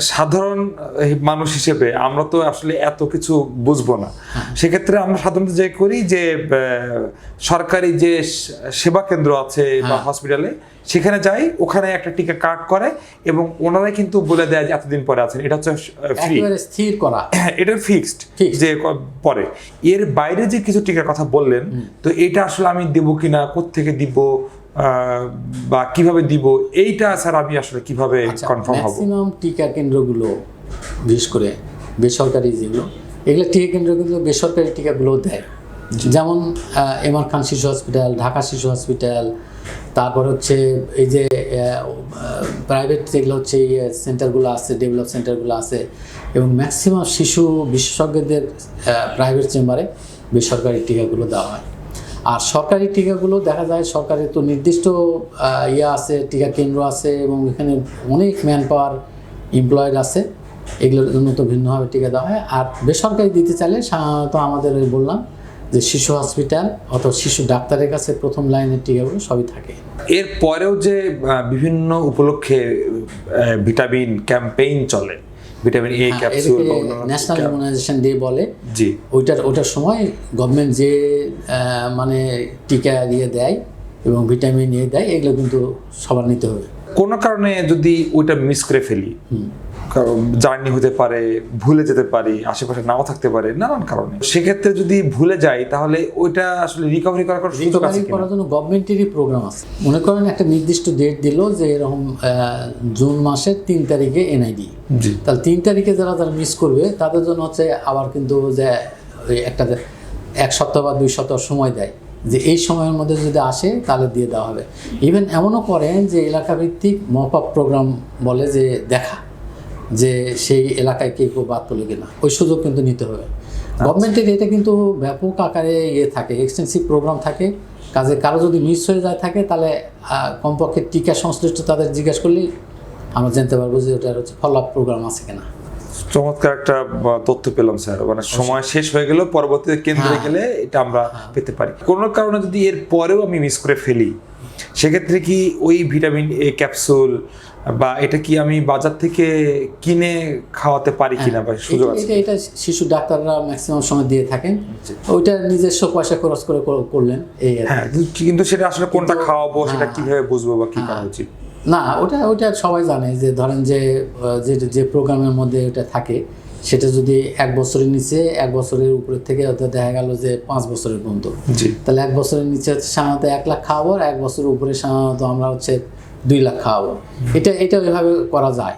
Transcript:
সাধারণ মানুষ হিসেবে আমরা তো আসলে এত কিছু বুঝব না। সেক্ষেত্রে আমরা সাধারণত যে করি যে সরকারি যে সেবা কেন্দ্র আছে বা হসপিটালে সেখানে যাই ওখানে একটা টিকা কার্ড করে এবং ওনারাই কিন্তু বলে দেয় যে এতদিন পরে আছেন। এটা হচ্ছে ফ্রি স্থির করা। হ্যাঁ, এটা ফিক্সড যে পরে। এর বাইরে যে কিছু টিকার কথা বললেন তো এটা আসলে আমি দেবো কিনা কোত্থেকে দিব বা কীভাবে দিব এইটা স্যার আমি আসলে কীভাবে কনফার্ম হব? ম্যাক্সিমাম টিকা কেন্দ্রগুলো বিশেষ করে বেসরকারি যেগুলো এগুলো টিকা কেন্দ্রগুলো বেসরকারি টিকাগুলো দেয়। যেমন এমআর খান শিশু হসপিটাল ঢাকা শিশু হসপিটাল তারপর হচ্ছে এই যে প্রাইভেট যেগুলো হচ্ছে সেন্টারগুলো আছে ডেভেলপ সেন্টারগুলো আছে এবং ম্যাক্সিমাম শিশু বিশেষজ্ঞদের প্রাইভেট চেম্বারে বেসরকারি টিকাগুলো দেওয়া হয়। আর সরকারি টিকাগুলো দেখা যায় সরকারের তো নির্দিষ্ট ইয়ে আছে, টিকা কেন্দ্র আছে এবং এখানে অনেক ম্যান পাওয়ার এমপ্লয়েড আছে। এগুলোর জন্য তো ভিন্নভাবে টিকা দেওয়া হয়। আর বেসরকারি দিতে চাইলে সাধারণত আমাদের বললাম যে শিশু হসপিটাল অথবা শিশু ডাক্তারের কাছে প্রথম লাইনের টিকাগুলো সবই থাকে। এর পরেও যে বিভিন্ন উপলক্ষে ভিটামিন ক্যাম্পেইন চলে ভিটামিন এ ক্যাপসুল হ্যাঁ, ন্যাশনাল ইমিউনাইজেশন ডে বলে। জি। ওইটার ওটার সময় গভর্নমেন্ট যে মানে টিকা দিয়ে দেয় এবং ভিটামিন এ দেয় এগুলো কিন্তু সবার নিতে হবে। কোনো কারণে যদি ওইটা মিস করে ফেলি জার্নি হতে পারে ভুলে যেতে পারি আশেপাশে নাও থাকতে পারে নানান কারণে। সেক্ষেত্রে যদি ভুলে যাই তাহলে ওইটা আসলে রিকভারি করার কোনো সুযোগ আছে করার জন্য গভর্নমেন্টেরই প্রোগ্রাম আছে। মনে করেন একটা নির্দিষ্ট ডেট দিল যে এরকম জুন মাসের তিন তারিখে এনআইডি তাহলে তিন তারিখে যারা যারা মিস করবে তাদের জন্য হচ্ছে আবার কিন্তু যে একটা এক সপ্তাহ বা দুই সপ্তাহ সময় দেয়। যে এই সময়ের মধ্যে যদি আসে তাহলে দিয়ে দেওয়া হবে। ইভেন এমনও করেন যে এলাকাভিত্তিক মপ আপ প্রোগ্রাম বলে যে দেখা। যে সেই এলাকায় কে কেউ বাদ পড়ল কিনা। ওই সুযোগ কিন্তু নিতে হবে। গভর্নমেন্টের এটা কিন্তু ব্যাপক আকারে ইয়ে থাকে এক্সটেন্সিভ প্রোগ্রাম থাকে। কাজে কারও যদি মিস হয়ে যায় থাকে তাহলে কমপক্ষে টিকা সংশ্লিষ্ট তাদের জিজ্ঞেস করলেই আমরা জানতে পারব যে ওটার হচ্ছে ফলো আপ প্রোগ্রাম আছে কিনা। চমৎকার একটা তথ্য পেলাম স্যার। মানে সময় শেষ হয়ে গেল পরবর্তীতে কেন্দ্রে হ্যাঁ। গেলে এটা আমরা পেতে পারি। কোনো কারণে যদি এর পরেও আমি মিস করে ফেলি সেক্ষেত্রে কি ওই ভিটামিন এ ক্যাপসুল বা এটা কি আমি বাজার থেকে কিনে খাওয়াতে পারি কিনা বা সুযোগ আছে এটা এটা শিশু ডাক্তাররা ম্যাক্সিমাম সময় দিয়ে থাকেন। ওইটা নিজস্ব পয়সা খরচ করে করলেন এই হ্যাঁ কিন্তু সেটা আসলে কোনটা খাওয়াবো সেটা হ্যাঁ। কীভাবে বুঝব বা কি করা উচিত? না ওটা ওটা সবাই জানে যে ধরেন যে যে যে প্রোগ্রামের মধ্যে ওটা থাকে সেটা যদি এক বছরের নিচে এক বছরের উপরের থেকে অর্থাৎ দেখা গেল যে পাঁচ বছরের পর্যন্ত। তাহলে এক বছরের নিচে হচ্ছে সাধারণত এক লাখ খাওয়াবো আর এক বছরের উপরে সাধারণত আমরা হচ্ছে দুই লাখ খাওয়াবো। এটা এটা ওইভাবে করা যায়।